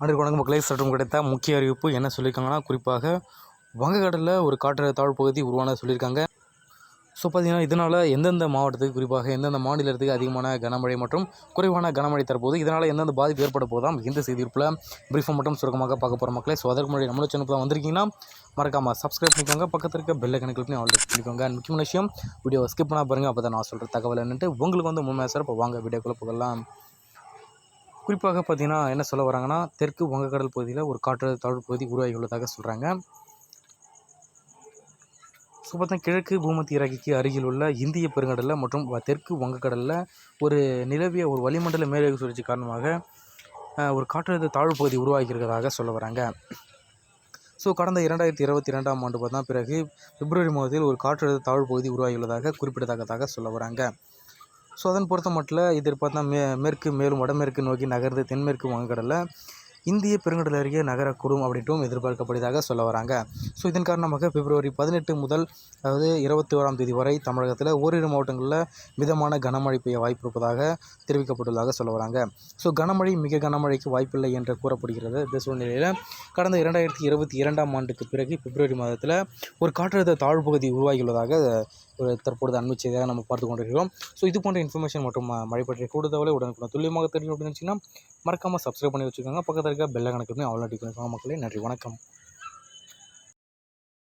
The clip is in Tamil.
அன்றைக்கு வணக்கம். மக்களை சற்றும் கிடைத்த முக்கிய அறிவிப்பு என்ன சொல்லியிருக்காங்கன்னா குறிப்பாக வங்கக்கடலில் ஒரு காற்று தாழ்வு பகுதி உருவான சொல்லியிருக்காங்க. ஸோ பார்த்தீங்கன்னா இதனால் எந்தெந்த மாவட்டத்துக்கு குறிப்பாக எந்தெந்த மாநிலத்துக்கு அதிகமான கனமழை மற்றும் குறைவான கனமழை தரப்போது இதனால் எந்தெந்த பாதிப்பு ஏற்பட போதாம் இந்த செய்தியிருப்பில் பிரீஃபாக மட்டும் சுருக்கமாக பார்க்க போகிற மக்களே ஸோ அதற்கு முன்னாடி நம்மளோட சேனல் தான் வந்திருக்கீங்கன்னா மறக்காமல் சப்ஸ்கிரைப் பண்ணிக்கோங்க. பக்கத்தில் இருக்க பெல்லை கணக்கில் பண்ணி ஆல்ரெடி பண்ணிக்கோங்க. முக்கியமான விஷயம் வீடியோ ஸ்கிப் பண்ணால் பாருங்கள் அப்போ தான் நான் சொல்கிற தகவல் என்னன்ட்டு உங்களுக்கு வந்து முழுமையாக சார் இப்போ வாங்க வீடியோக்குள்ளே போகலாம். குறிப்பாக பார்த்தீங்கன்னா என்ன சொல்ல வராங்கன்னா தெற்கு வங்கக்கடல் பகுதியில் ஒரு காற்று தாழ்வு பகுதி உருவாகியுள்ளதாக சொல்கிறாங்க ஸோ பார்த்தா கிழக்கு பூமத்திய ரேகைக்கு அருகில் உள்ள இந்திய பெருங்கடலில் மற்றும் தெற்கு வங்கக்கடலில் ஒரு நிலவிய ஒரு வளிமண்டல மேலடுக்கு சுழற்சி காரணமாக ஒரு காற்றழுத்த தாழ்வு பகுதி உருவாகி இருக்கிறதாக சொல்ல வராங்க. ஸோ கடந்த இரண்டாயிரத்தி இருபத்தி ரெண்டாம் ஆண்டு பார்த்தா பிறகு பிப்ரவரி மாதத்தில் ஒரு காற்றழுத்த தாழ்வு பகுதி உருவாகியுள்ளதாக குறிப்பிடத்தக்கதாக சொல்ல வராங்க. ஸோ அதன் பொறுத்த மட்டில் எதிர்பார்த்தா மே மேற்கு மேலும் வடமேற்கு நோக்கி நகர்ந்து தென்மேற்கு வங்கக்கடலில் இந்திய பெருங்கடல் அருகே நகரக்கூடும் அப்படின்ட்டும் எதிர்பார்க்கப்படுவதாக சொல்ல வராங்க. ஸோ இதன் காரணமாக பிப்ரவரி பதினெட்டு முதல் அதாவது இருபத்தி ஓராம் தேதி வரை தமிழகத்தில் ஓரிரு மாவட்டங்களில் மிதமான கனமழை பெய்ய வாய்ப்பு இருப்பதாக தெரிவிக்கப்பட்டுள்ளதாக சொல்ல வராங்க. ஸோ கனமழை மிக கனமழைக்கு வாய்ப்பில்லை என்று கூறப்படுகிறது. இந்த சூழ்நிலையில் கடந்த இரண்டாயிரத்தி இருபத்தி இரண்டாம் ஆண்டுக்கு பிறகு பிப்ரவரி மாதத்தில் ஒரு காற்றழுத்த தாழ்வு பகுதி உருவாகியுள்ளதாக ஒரு தற்பொழுது அண்மை செய்தியாக நம்ம பார்த்து கொண்டிருக்கிறோம். ஸோ இது போன்ற இன்ஃபர்மேஷன் மற்றும் மழை பற்றிய கூடுதலை உடனுக்குடன் துல்லியமாக தெரியும் அப்படின்னு நினச்சிங்கன்னா மறக்காமல் சப்ஸ்கிரைப் பண்ணி வச்சுக்கோங்க. பக்கத்தில் இருக்க பெல்ல கணக்கு அவ்வளோ பண்ணிக்கோங்க மக்களே நன்றி. வணக்கம்.